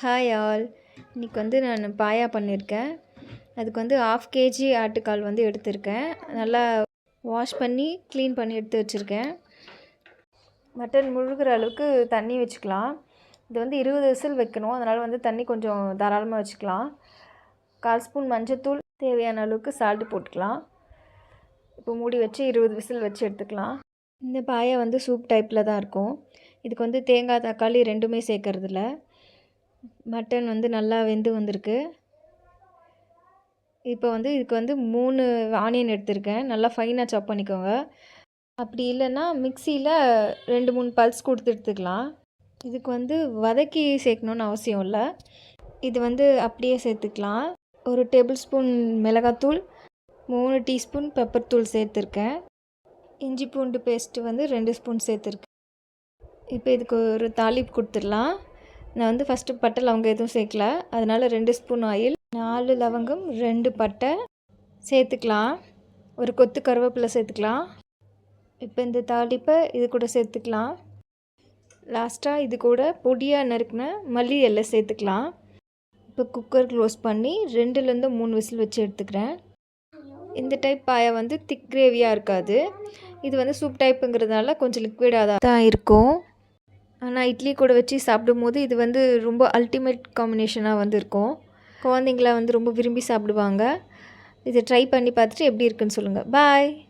Hi all இன்றைக்கி வந்து நான் பாயா பண்ணியிருக்கேன் அதுக்கு வந்து ஆஃப் கேஜி ஆட்டுக்கால் வந்து எடுத்திருக்கேன். நல்லா வாஷ் பண்ணி க்ளீன் பண்ணி எடுத்து வச்சுருக்கேன். மட்டன் முழுகிற அளவுக்கு தண்ணி வச்சுக்கலாம். இது வந்து இருபது விசில் வைக்கணும். அதனால் வந்து தண்ணி கொஞ்சம் தாராளமாக வச்சுக்கலாம். கால் ஸ்பூன் மஞ்சத்தூள் தேவையான அளவுக்கு சால்ட்டு போட்டுக்கலாம். இப்போ மூடி வச்சு இருபது விசில் வச்சு எடுத்துக்கலாம். இந்த பாயா வந்து சூப் டைப்பில் தான் இருக்கும். இதுக்கு வந்து தேங்காய் தக்காளி ரெண்டுமே சேர்க்கறதில்ல. மட்டன் வந்து நல்லா வெந்து வந்திருக்கு. இப்போ வந்து இதுக்கு வந்து மூணு ஆனியன் எடுத்திருக்கேன். நல்லா ஃபைனாக சாப் பண்ணிக்கோங்க. அப்படி இல்லைன்னா மிக்சியில் ரெண்டு மூணு பல்ஸ் கொடுத்து எடுத்துக்கலாம். இதுக்கு வந்து வதக்கி சேர்க்கணுன்னு அவசியம் இல்லை. இது வந்து அப்படியே சேர்த்துக்கலாம். ஒரு டேபிள் ஸ்பூன் மிளகாத்தூள் மூணு டீஸ்பூன் பெப்பர் தூள் சேர்த்துருக்கேன். இஞ்சி பூண்டு பேஸ்ட்டு வந்து ரெண்டு ஸ்பூன் சேர்த்துருக்கேன். இப்போ இதுக்கு ஒரு தாளிப்பு கொடுத்துடலாம். நான் வந்து ஃபஸ்ட்டு பட்டை லவங்கம் எதுவும் சேர்க்கல. அதனால் ரெண்டு ஸ்பூன் ஆயில் நாலு லவங்கம் ரெண்டு பட்டை சேர்த்துக்கலாம். ஒரு கொத்து கருவேப்பிலை சேர்த்துக்கலாம். இப்போ இந்த தாளிப்பை இது கூட சேர்த்துக்கலாம். லாஸ்ட்டாக இது கூட பொடியாக நறுக்கின மல்லி இலை சேர்த்துக்கலாம். இப்போ குக்கர் க்ளோஸ் பண்ணி ரெண்டுலேருந்து மூணு விசில் வச்சு எடுத்துக்கிறேன். இந்த டைப் பாயா வந்து திக் கிரேவியாக இருக்காது. இது வந்து சூப் டைப்புங்கிறதுனால கொஞ்சம் லிக்விடாக தான் இருக்கும். ஆனால் இட்லி கூட வச்சு சாப்பிடும்போது இது வந்து ரொம்ப அல்டிமேட் காம்பினேஷனாக வந்து இருக்கும் குழந்தைங்களாம் வந்து ரொம்ப விரும்பி சாப்பிடுவாங்க. இதை ட்ரை பண்ணி பார்த்துட்டு எப்படி இருக்குன்னு சொல்லுங்கள் பாய்